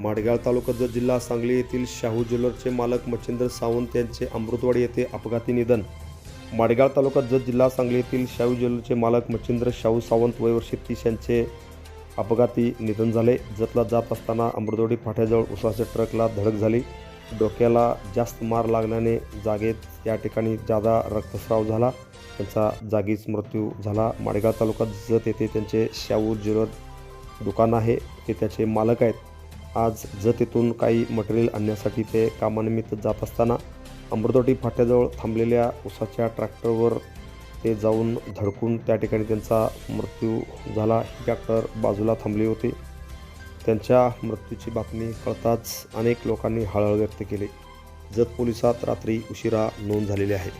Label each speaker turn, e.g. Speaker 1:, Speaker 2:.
Speaker 1: माडगाव तालुका जिल्हा सांगली येथील शाहू ज्वेलरचे मालक मच्छिंद्र सावंत यांचे अमृतवाडी येथे अपघाती निधन. माडगाव तालुका जत जिल्हा सांगली येथील शाहू ज्वेलरचे मालक मच्छिंद्र शाहू सावंत वयवर्षी तीस यांचे अपघाती निधन झाले. जतला जात असताना अमृतवाडी फाट्याजवळ उसाच्या ट्रकला धडक झाली. डोक्याला जास्त मार लागल्याने जागेत या ठिकाणी जादा रक्तस्राव झाला. त्यांचा जागीच मृत्यू झाला. माडगाव तालुक्यात जत येथे त्यांचे शाहू ज्वेलर दुकान आहे. ते त्याचे मालक आहेत. आज जतेतून काही मटेरियल आणण्यासाठी ते कामानिमित्त जात असताना अमृतोटी फाट्याजवळ थांबलेल्या उसाच्या ट्रॅक्टरवर ते जाऊन धडकून त्या ठिकाणी त्यांचा मृत्यू झाला. ही ट्रॅक्टर बाजूला थांबली होती. त्यांच्या मृत्यूची बातमी कळताच अनेक लोकांनी हळहळ व्यक्त केली. जत पोलिसात रात्री उशिरा नोंद झालेली आहे.